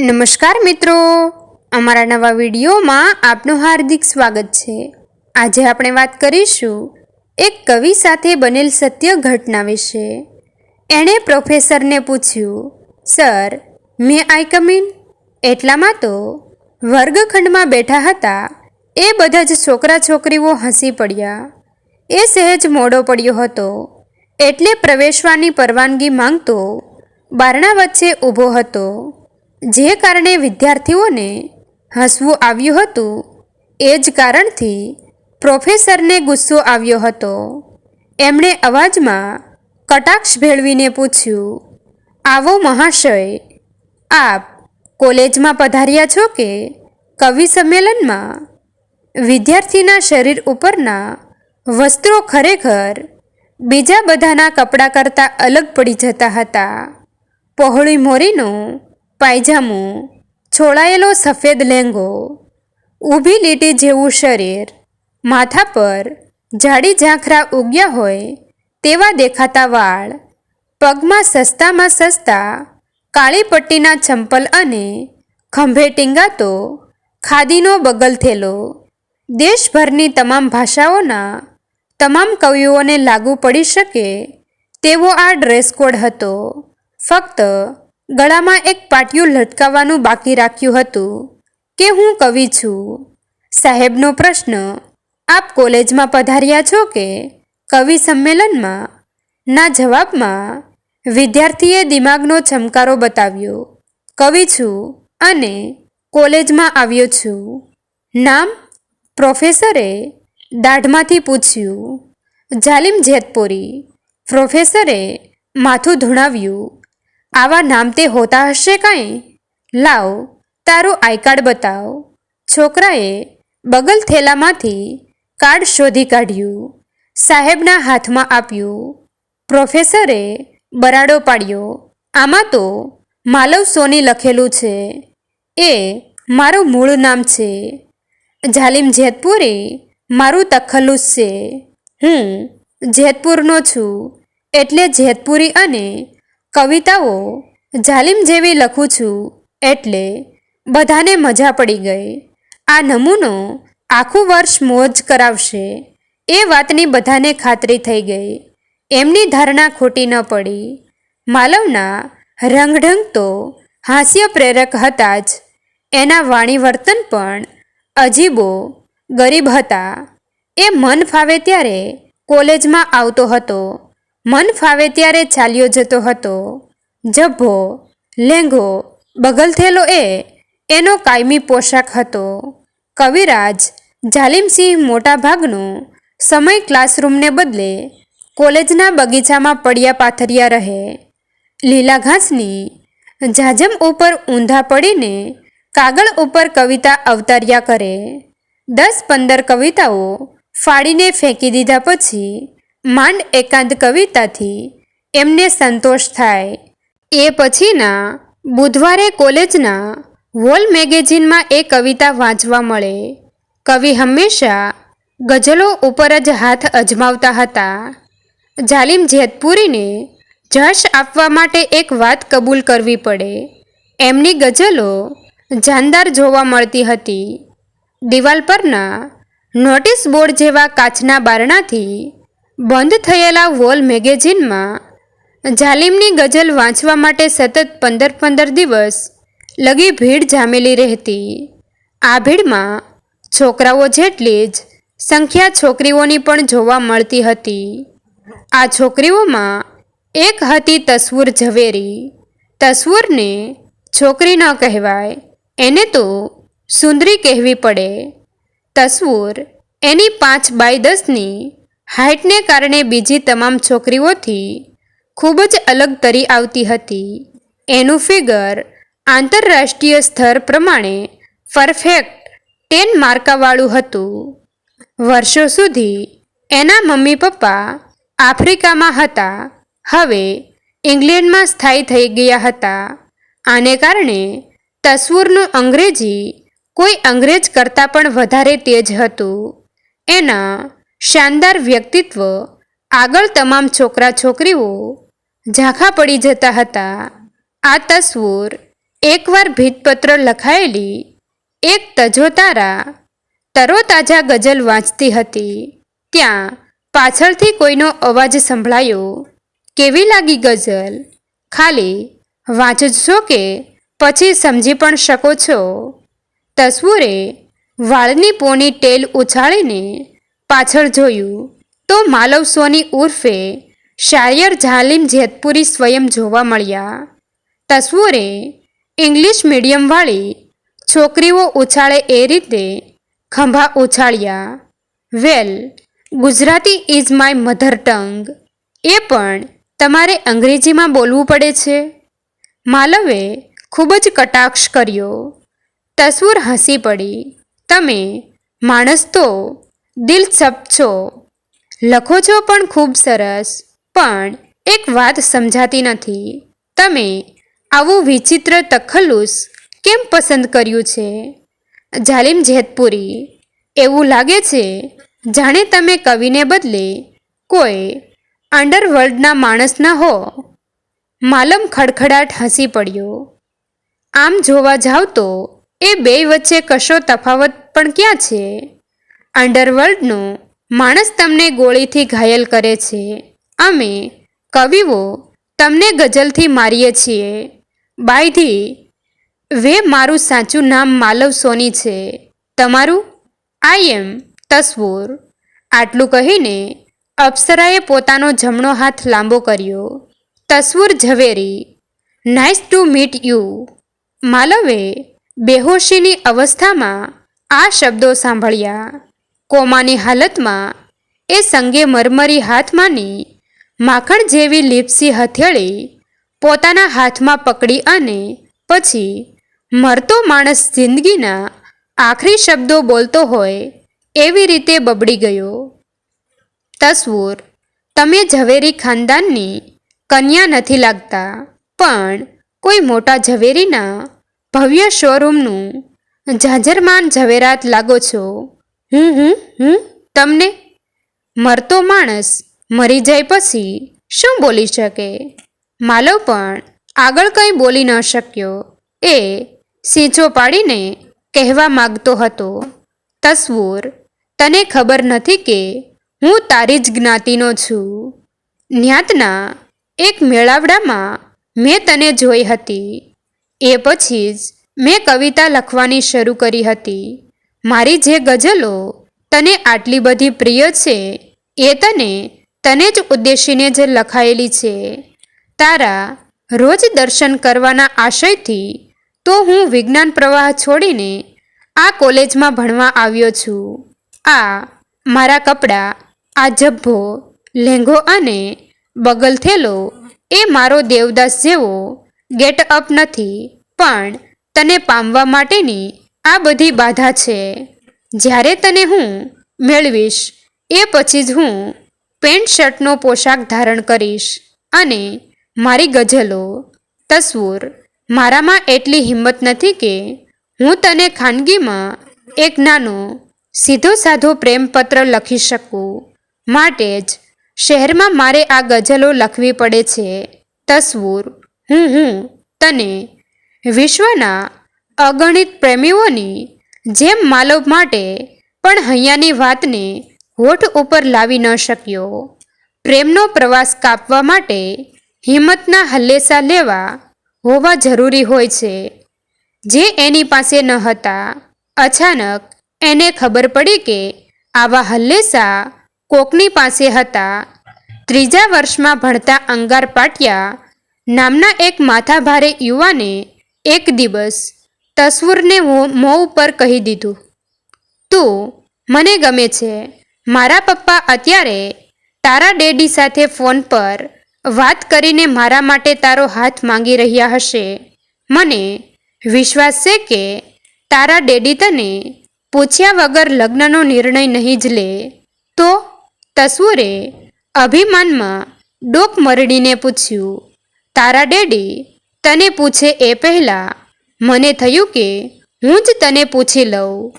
નમસ્કાર મિત્રો. અમારા નવા વિડીયોમાં આપનું હાર્દિક સ્વાગત છે. આજે આપણે વાત કરીશું એક કવિ સાથે બનેલ સત્ય ઘટના વિશે. એણે પ્રોફેસરને પૂછ્યું, સર, મે આઈ કમિન એટલામાં તો વર્ગખંડમાં બેઠા હતા, એ બધા જ છોકરા છોકરીઓ હસી પડ્યા. એ સહેજ મોડો પડ્યો હતો. એટલે પ્રવેશવાની પરવાનગી માંગતો બારણા વચ્ચે ઊભો હતો. જે કારણે વિદ્યાર્થીઓને હસવું આવ્યું હતું, એ જ કારણથી પ્રોફેસરને ગુસ્સો આવ્યો હતો. એમણે અવાજમાં કટાક્ષ ભેળવીને પૂછ્યું, આવો મહાશય, આપ કોલેજમાં પધાર્યા છો કે કવિ સંમેલનમાં? વિદ્યાર્થીના શરીર ઉપરના વસ્ત્રો ખરેખર બીજા બધાના કપડાં કરતાં અલગ પડી જતા હતા. પહોળી મોરીનો પાયજામો છોડાયેલો સફેદ લેંગો, ઊભી લીટી જેવું શરીર, માથા પર જાડી ઝાંખરા ઉગ્યા હોય તેવા દેખાતા વાળ, પગમાં સસ્તામાં સસ્તા, કાળી પટ્ટીના ચંપલ અને ખંભે ટીંગાતો ખાદીનો બગલ થેલો. દેશભરની તમામ ભાષાઓના તમામ કવિઓને લાગુ પડી શકે તેવો આ ડ્રેસ કોડ હતો. ફક્ત ગળામાં એક પાટિયું લટકાવવાનું બાકી રાખ્યું હતું કે હું કવિ છું? સાહેબનો પ્રશ્ન, આપ કોલેજમાં પધાર્યા છો કે? કવિ સંમેલનમાં? ના જવાબમાં, વિદ્યાર્થીએ દિમાગનો ચમકારો બતાવ્યો, કવિ છું અને કોલેજમાં આવ્યો છું. નામ, પ્રોફેસરે દાઢમાંથી પૂછ્યું, જાલિમ જેતપુરી. પ્રોફેસરે માથું ધૂણાવ્યું આવા નામ તે હોતા હશે કાંઈ? લાવ, તારું આઈ કાર્ડ બતાવ. છોકરાએ બગલ થેલામાંથી કાર્ડ શોધી કાઢ્યું, સાહેબના હાથમાં આપ્યું. પ્રોફેસરે બરાડો પાડ્યો. આમાં તો માલવ સોની લખેલું છે. એ મારું મૂળ નામ છે. જાલિમ જેતપુરી મારું તખલ્લુસ છે. હું જેતપુરનો છું. એટલે જેતપુરી અને કવિતાઓ જાલિમ જેવી લખું છું એટલે બધાને મજા પડી ગઈ. આ નમૂનો આખું વર્ષ મોજ કરાવશે. એ વાતની બધાને ખાતરી થઈ ગઈ. એમની ધારણા ખોટી ન પડી. માલવના રંગઢંગ તો હાસ્ય પ્રેરક હતા જ. એના વાણી વર્તન પણ અજીબો ગરીબ હતા. એ મન ફાવે ત્યારે કોલેજમાં આવતો હતો. મન ફાવે ત્યારે ચાલ્યો જતો હતો. જભ્ભો લેંઘો બગલથેલો એ એનો કાયમી પોશાક હતો. કવિરાજ જાલિમસિંહ મોટા ભાગનો સમય ક્લાસરૂમને બદલે કોલેજના બગીચામાં પડ્યા પાથર્યા રહે. લીલા ઘાસની જાજમ ઉપર ઊંધા પડીને કાગળ ઉપર કવિતા અવતાર્યા કરે. દસ પંદર કવિતાઓ ફાડીને ફેંકી દીધા પછી માંડ એકાંત કવિતાથી એમને સંતોષ થાય. એ પછીના બુધવારે કોલેજના વોલ મેગેઝિનમાં એ કવિતા વાંચવા મળે. કવિ હંમેશા ગઝલો ઉપર જ હાથ અજમાવતા હતા. જાલિમ જેતપુરીને જશ આપવા માટે એક વાત કબૂલ કરવી પડે. એમની ગઝલો જાનદાર જોવા મળતી હતી. દિવાલ પરના નોટિસ બોર્ડ જેવા કાચના બારણાથી બંધ થયેલા વોલ મેગેઝિનમાં જાલિમની ગઝલ વાંચવા માટે સતત પંદર પંદર દિવસ લગી ભીડ જામેલી રહેતી. આ ભીડમાં છોકરાઓ જેટલી જ સંખ્યા છોકરીઓની પણ જોવા મળતી હતી. આ છોકરીઓમાં એક હતી તસવુર ઝવેરી. તસવુરને છોકરી ન કહેવાય, એને તો સુંદરી કહેવી પડે. તસવુર એની પાંચ બાય દસની હાઇટને કારણે બીજી તમામ છોકરીઓથી ખૂબ જ અલગ તરી આવતી હતી. એનું ફિગર આંતરરાષ્ટ્રીય સ્તર પ્રમાણે પરફેક્ટ ટેન માર્કાવાળું હતું. વર્ષો સુધી એના મમ્મી પપ્પા આફ્રિકામાં હતા. હવે ઇંગ્લેન્ડમાં સ્થાયી થઈ ગયા હતા. આને કારણે તસવુરનું અંગ્રેજી કોઈ અંગ્રેજ કરતાં પણ વધારે તેજ હતું. એના શાનદાર વ્યક્તિત્વ આગળ તમામ છોકરા છોકરીઓ ઝાંખા પડી જતા હતા. આ તસવીર એકવાર ભીતપત્ર લખાયેલી એક તજોતારા તરોતાજા ગઝલ વાંચતી હતી. ત્યાં પાછળથી કોઈનો અવાજ સંભળાયો, કેવી લાગી ગઝલ? ખાલી વાંચજો કે પછી સમજી પણ શકો છો. તસવુરે વાળની પોની ટેલ ઉછાળીને પાછળ જોયું તો માલવ સોની ઉર્ફે શાયર જાલિમ જેતપુરી સ્વયં જોવા મળ્યા. તસવુરે ઇંગ્લિશ મીડિયમવાળી છોકરીઓ ઉછાળે એ રીતે ખંભા ઉછાળ્યા. Well, Gujarati is my mother tongue. એ પણ તમારે અંગ્રેજીમાં બોલવું પડે છે. માલવે ખૂબ જ કટાક્ષ કર્યો. તસવુર હસી પડી. તમે માણસ તો દિલચસ્પ છો લખો છો પણ ખૂબ સરસ. પણ એક વાત સમજાતી નથી. તમે આવું વિચિત્ર તખલ્લુસ કેમ પસંદ કર્યું છે? જાલિમ જેતપુરી, એવું લાગે છે, જાણે તમે કવિને બદલે કોઈ અંડરવર્લ્ડના માણસ ન હો. માલમ ખડખડાટ હસી પડ્યો. આમ જોવા જાવ તો એ બે વચ્ચે કશો તફાવત પણ ક્યાં છે? અંડરવર્લ્ડનો માણસ તમને ગોળીથી ઘાયલ કરે છે. અમે કવિઓ તમને ગઝલથી મારીએ છીએ. બાયધી વે મારું સાચું નામ માલવ સોની છે. તમારું? આઈ એમ તસવુર. આટલું કહીને અપ્સરાએ પોતાનો જમણો હાથ લાંબો કર્યો. Tasvur Zaveri nice to meet you માલવે બેહોશીની અવસ્થામાં આ શબ્દો સાંભળ્યા. કોમાની હાલતમાં એ સંગે મરમરી હાથમાંની માખણ જેવી લીપસી હથેળી પોતાના હાથમાં પકડી અને પછી મરતો માણસ જિંદગીના આખરી શબ્દો બોલતો હોય એવી રીતે બબડી ગયો. તસવુર, તમે ઝવેરી ખાનદાનની કન્યા નથી લાગતા, પણ કોઈ મોટા ઝવેરીના ભવ્ય શોરૂમનું ઝાંઝરમાન ઝવેરાત લાગો છો. હું હું હું તમને? મરતો માણસ મરી જાય પછી શું બોલી શકે? માલવ પણ આગળ કંઈ બોલી ન શક્યો. એ સીંચો પાડીને કહેવા માગતો હતો, તસવુર, તને ખબર નથી કે હું તારી જ જ્ઞાતિનો છું. જ્ઞાતના એક મેળાવડામાં મેં તને જોઈ હતી. એ પછી જ મેં કવિતા લખવાની શરૂ કરી હતી. મારી જે ગઝલો તને આટલી બધી પ્રિય છે, એ તને તને જ ઉદ્દેશીને જે લખાયેલી છે, તારા રોજ દર્શન કરવાના આશયથી તો હું વિજ્ઞાન પ્રવાહ છોડીને આ કોલેજમાં ભણવા આવ્યો છું. આ મારા કપડાં, આ જભ્ભો લેંઘો અને બગલ થેલો એ મારો દેવદાસ જેવો ગેટ અપ નથી, પણ તને પામવા માટેની આ બધી બાધા છે. જ્યારે તને હું મેળવીશ, એ પછી જ હું પેન્ટ શર્ટનો પોશાક ધારણ કરીશ અને મારી ગઝલો, તસવુર મારામાં એટલી હિંમત નથી કે હું તને ખાનગીમાં એક નાનો, સીધો સાધો પ્રેમપત્ર લખી શકું. માટે જ શહેરમાં મારે આ ગઝલો લખવી પડે છે. તસવૂર હું હું તને વિશ્વના અગણિત પ્રેમીઓની જેમ માલવ માટે પણ હૈયાની વાતને હોઠ ઉપર લાવી ન શક્યો. પ્રેમનો પ્રવાસ કાપવા માટે હિંમતના હલ્લેસા લેવા હોવા જરૂરી હોય છે. જે એની પાસે ન હતા, અચાનક એને ખબર પડી કે આવા હલ્લેસા કોકની પાસે હતા. ત્રીજા વર્ષમાં ભણતા અંગાર પાટિયા નામના એક માથાભારે યુવાને એક દિવસ તસવુરને મોં ઉપર કહી દીધું, તું, મને ગમે છે. મારા પપ્પા અત્યારે તારા ડેડી સાથે ફોન પર વાત કરીને મારા માટે તારો હાથ માંગી રહ્યા હશે. મને વિશ્વાસ છે કે તારા ડેડી તને પૂછ્યા વગર લગ્નનો નિર્ણય નહીં જ લે. તો તસવુરે અભિમાનમાં ડોક મરડીને પૂછ્યું, તારા ડેડી તને પૂછે એ પહેલાં મને થયું કે હું જ તને પૂછી લઉં.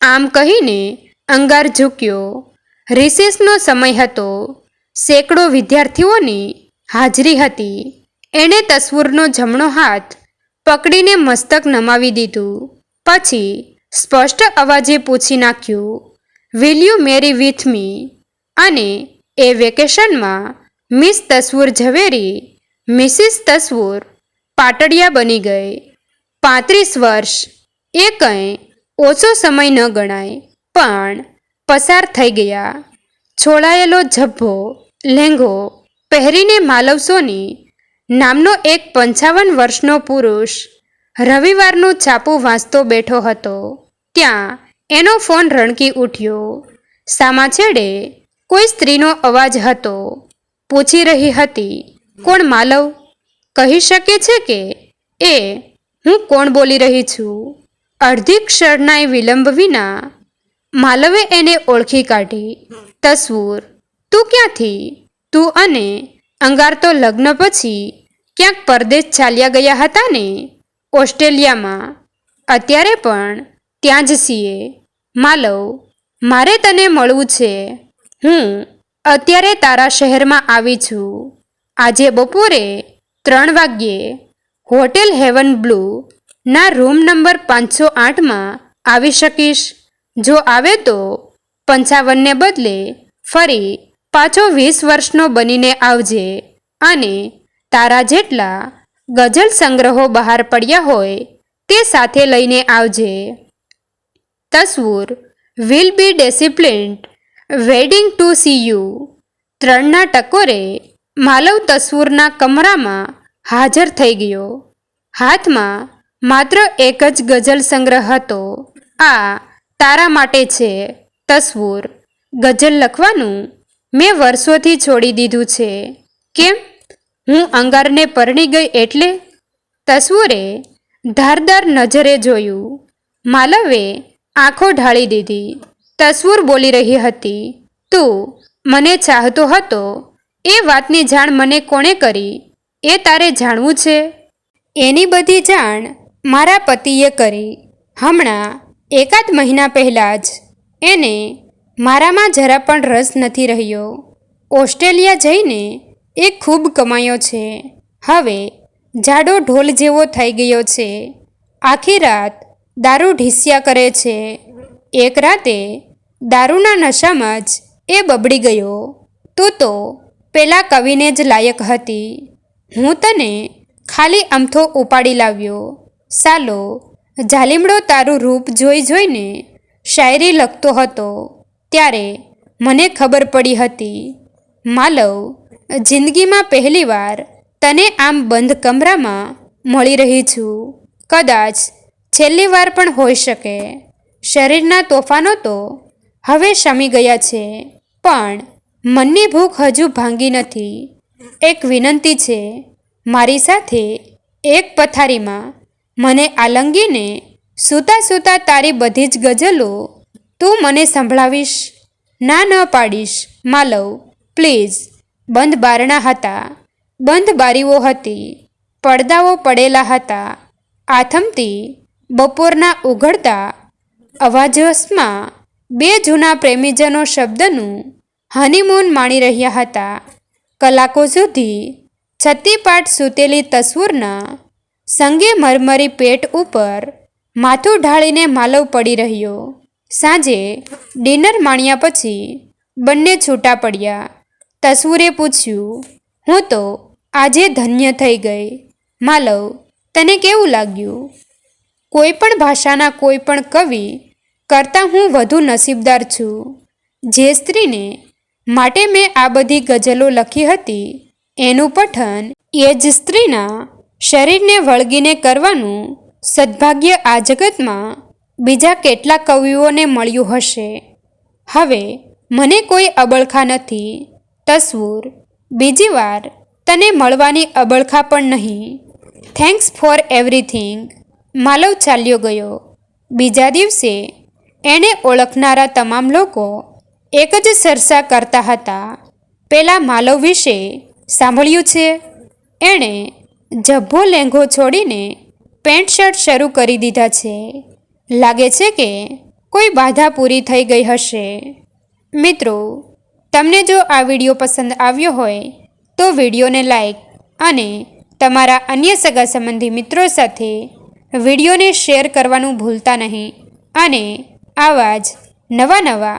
આમ કહીને અંગાર ઝૂક્યો. રિસેસનો સમય હતો. સેંકડો વિદ્યાર્થીઓની હાજરી હતી. એણે તસવુરનો જમણો હાથ પકડીને મસ્તક નમાવી દીધું. પછી સ્પષ્ટ અવાજે પૂછી નાખ્યું will you marry with me અને એ વેકેશનમાં મિસ તસવુર ઝવેરી, મિસિસ તસવુર પાટડિયા બની ગઈ. પાંત્રીસ વર્ષ. એ કંઈ ઓછો સમય ન ગણાય, પણ પસાર થઈ ગયા. છોડાયેલો ઝભ્ભો, લેંઘો પહેરીને માલવ સોની નામનો એક પંચાવન વર્ષનો પુરુષ રવિવારનું છાપું વાંચતો બેઠો હતો. ત્યાં એનો ફોન રણકી ઉઠ્યો. સામા છેડે, કોઈ સ્ત્રીનો અવાજ હતો. પૂછી રહી હતી, કોણ માલવ? કહી શકે છે કે એ હું કોણ બોલી રહી છું? અડધી ક્ષણનાય વિલંબ વિના માલવે એને ઓળખી કાઢી. તસવીર, તું ક્યાંથી? તું અને અંગાર તો લગ્ન પછી ક્યાંક પરદેશ ચાલ્યા ગયા હતા ને? ઓસ્ટ્રેલિયામાં. અત્યારે પણ ત્યાં જ છીએ. માલવ, મારે તને મળવું છે. હું અત્યારે તારા શહેરમાં આવી છું. આજે બપોરે ત્રણ વાગ્યે હોટેલ હેવન બ્લુ ના રૂમ નંબર પાંચસો આઠમાં આવી શકીશ. જો આવે તો પંચાવનને બદલે ફરી પાછો વીસ વર્ષનો બનીને આવજે અને તારા જેટલા ગઝલ સંગ્રહો બહાર પડ્યા હોય તે સાથે લઈને આવજે. Tasvur will be disciplined waiting to see you. ત્રણના ટકોરે માલવ તસવૂરના કમરામાં હાજર થઈ ગયો. હાથમાં માત્ર એક જ ગઝલ સંગ્રહ હતો. આ તારા માટે છે, તસવૂર. ગઝલ લખવાનું મેં વર્ષોથી છોડી દીધું છે. કેમ? હું અંગારને પરણી ગઈ એટલે? તસવૂરે ધારદાર નજરે જોયું. માલવે આંખો ઢાળી દીધી. તસવૂર બોલી રહી હતી, તું મને ચાહતો હતો, એ વાતની જાણ મને કોણે કરી? એ તારે જાણવું છે? એની બધી જાણ મારા પતિએ કરી. હમણાં, એકાદ મહિના પહેલાં જ, એને મારામાં જરા પણ રસ નથી રહ્યો. ઓસ્ટ્રેલિયા જઈને એ ખૂબ કમાયો છે. હવે, જાડો ઢોલ જેવો થઈ ગયો છે. આખી રાત દારૂ ઢીસ્યા કરે છે. એક રાતે, દારૂના નશામાં જ એ બબડી ગયો. તું તો પેલા કવિને જ લાયક હતી. હું તને ખાલી અમથો ઉપાડી લાવ્યો. સાલો, ઝાલીમડો તારું રૂપ જોઈ જોઈને શાયરી લખતો હતો. ત્યારે મને ખબર પડી હતી, માલવ, જિંદગીમાં પહેલીવાર તને આમ બંધ કમરામાં મળી રહી છું. કદાચ છેલ્લી વાર પણ હોઈ શકે. શરીરના તોફાનો તો હવે શમી ગયા છે. પણ મનની ભૂખ હજુ ભાંગી નથી. એક વિનંતી છે, મારી સાથે એક પથારીમાં મને આલંગીને સૂતા સૂતા તારી બધી જ ગઝલો તું મને સંભળાવીશ. ના, ન પાડીશ. માલવ, પ્લીઝ. બંધ બારણા હતા. બંધ બારીઓ હતી. પડદાઓ પડેલા હતા. આથમતી બપોરના ઉઘડતા અવાજસમાં બે જૂના પ્રેમીજનો શબ્દનું હનીમૂન માણી રહ્યા હતા. કલાકો સુધી છત્તીપાટ સૂતેલી તસવીરના સંગે મરમરી પેટ ઉપર માથું ઢાળીને માલવ પડી રહ્યો. સાંજે ડિનર માણ્યા પછી બંને છૂટા પડ્યા. તસવૂરે પૂછ્યું, હું તો આજે ધન્ય થઈ ગઈ. માલવ, તને કેવું લાગ્યું? કોઈ પણ ભાષાના કોઈ પણ કવિ કરતાં હું વધુ નસીબદાર છું. જે સ્ત્રીને માટે મેં આ બધી ગઝલો લખી હતી. એનું પઠન એ જ સ્ત્રીના શરીરને વળગીને કરવાનું સદભાગ્ય આ જગતમાં બીજા કેટલા કવિઓને મળ્યું હશે. હવે મને કોઈ અબળખા નથી. તસવૂર. બીજી વાર તને મળવાની અબળખા પણ નહીં. થેન્ક્સ ફોર એવરીથિંગ માલવ ચાલ્યો ગયો. બીજા દિવસે એણે ઓળખનારા તમામ લોકો એક જ સરસા કરતા હતા. પેલા માલવ વિશે સાંભળ્યું છે. એણે જભ્ભો લેંઘો છોડીને પેન્ટ શર્ટ શરૂ કરી દીધા છે. લાગે છે કે કોઈ બાધા પૂરી થઈ ગઈ હશે. મિત્રો, તમને જો આ વીડિયો પસંદ આવ્યો હોય, તો વિડીયોને લાઈક અને તમારા અન્ય સગા સંબંધી મિત્રો સાથે વિડીયોને શેર કરવાનું ભૂલતા નહીં. અને આવા જ નવા નવા